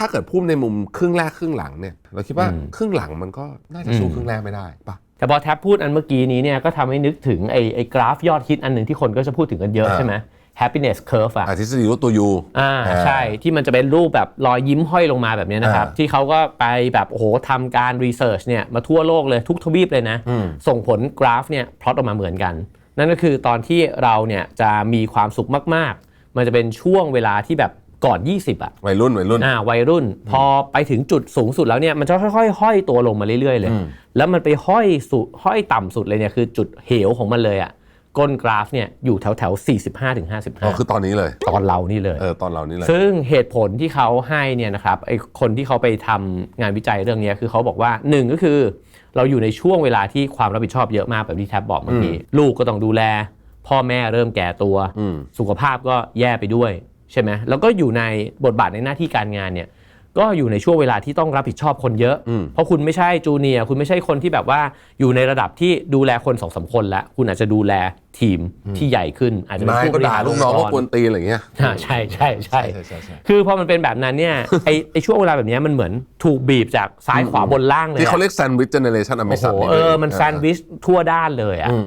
ถ้าเกิดพูดในมุมครึ่งแรกครึ่งหลังเนี่ย เราคิดว่าอืม ครึ่งหลังมันก็น่าจะสู้อืมครึ่งแรกไม่ได้ปะ แต่พอแท็บพูดอันเมื่อกี้นี้เนี่ยก็ทำให้นึกถึงไอ้ไอ้กราฟยอดฮิตอันหนึ่งที่คนก็จะพูดถึงกันเยอะอ่า ใช่ไหม happiness curve อะอาทฤษฎีว่าตัวยู อ่าอ่าใช่ที่มันจะเป็นรูปแบบรอยยิ้มห้อยลงมาแบบเนี้ยนะครับ อ่าที่เขาก็ไปแบบโอ้โหทำการรีเสิร์ชเนี่ยมาทั่วโลกเลยทุกทวีปเลยนะ อืม ส่งผลกราฟเนี่ยพลอตออกมาเหมือนกัน นั่นก็คือตอนที่เราเนี่ยจะมีความสุขมากๆ มันจะเป็นช่วงเวลาที่แบบ ก่อน 20 อะ วัยรุ่นวัยรุ่น อ่าวัยรุ่น พอไปถึงจุดสูงสุดแล้วเนี่ยมันจะค่อยๆห้อยตัวลงมาเรื่อยๆเลยอืมแล้วมันไปห้อยสุดห้อยต่ำสุดเลยเนี่ยคือจุดเหวของมันเลยอะก้นกราฟเนี่ยอยู่แถวแถวๆ45ถึงอ๋อ คือ55ตอนนี้เลย ตอนเรานี่เลย เออ ตอนเรานี่เลย ซึ่งเหตุผลที่เขาให้เนี่ยนะครับไอคนที่เขาไปทำงานวิจัยเรื่องเนี้ยคือเขาบอกว่าหนึ่งก็คือ เราอยู่ในช่วงเวลาที่ความรับผิดชอบเยอะมากแบบที่แท็บบอกเมื่อกี้ลูกก็ต้องดูแล พ่อแม่เริ่มแก่ตัวอืมสุขภาพก็แย่ไปด้วย ใช่ไหมแล้วก็อยู่ในบทบาทในหน้าที่การงานเนี่ยก็อยู่ในช่วงเวลาที่ต้องรับผิดชอบคนเยอะ อืม เพราะคุณไม่ใช่จูเนียร์คุณไม่ใช่คนที่แบบว่าอยู่ในระดับที่ดูแลคนสองสามคนแล้ว คุณอาจจะดูแลทีมที่ใหญ่ขึ้น อาจจะเป็นนายผู้ก็บริด่าหารลูกน้องค์ก็รกวนตีนอะไรอย่างเงี้ย อ่าใช่ใช่ ใช่ใช่ใช่ใช่คือพอมันเป็นแบบนั้นเนี่ย ไอไอช่วงเวลาแบบเนี้ยมันเหมือนถูกบีบจากซ้ายขวาบนล่างเลยที่เขาอะเรียกแซนด์วิชเจเนเรชันอเมโอ้โหซอนเออ มันแซนด์วิชทั่วด้านเลยอะอืม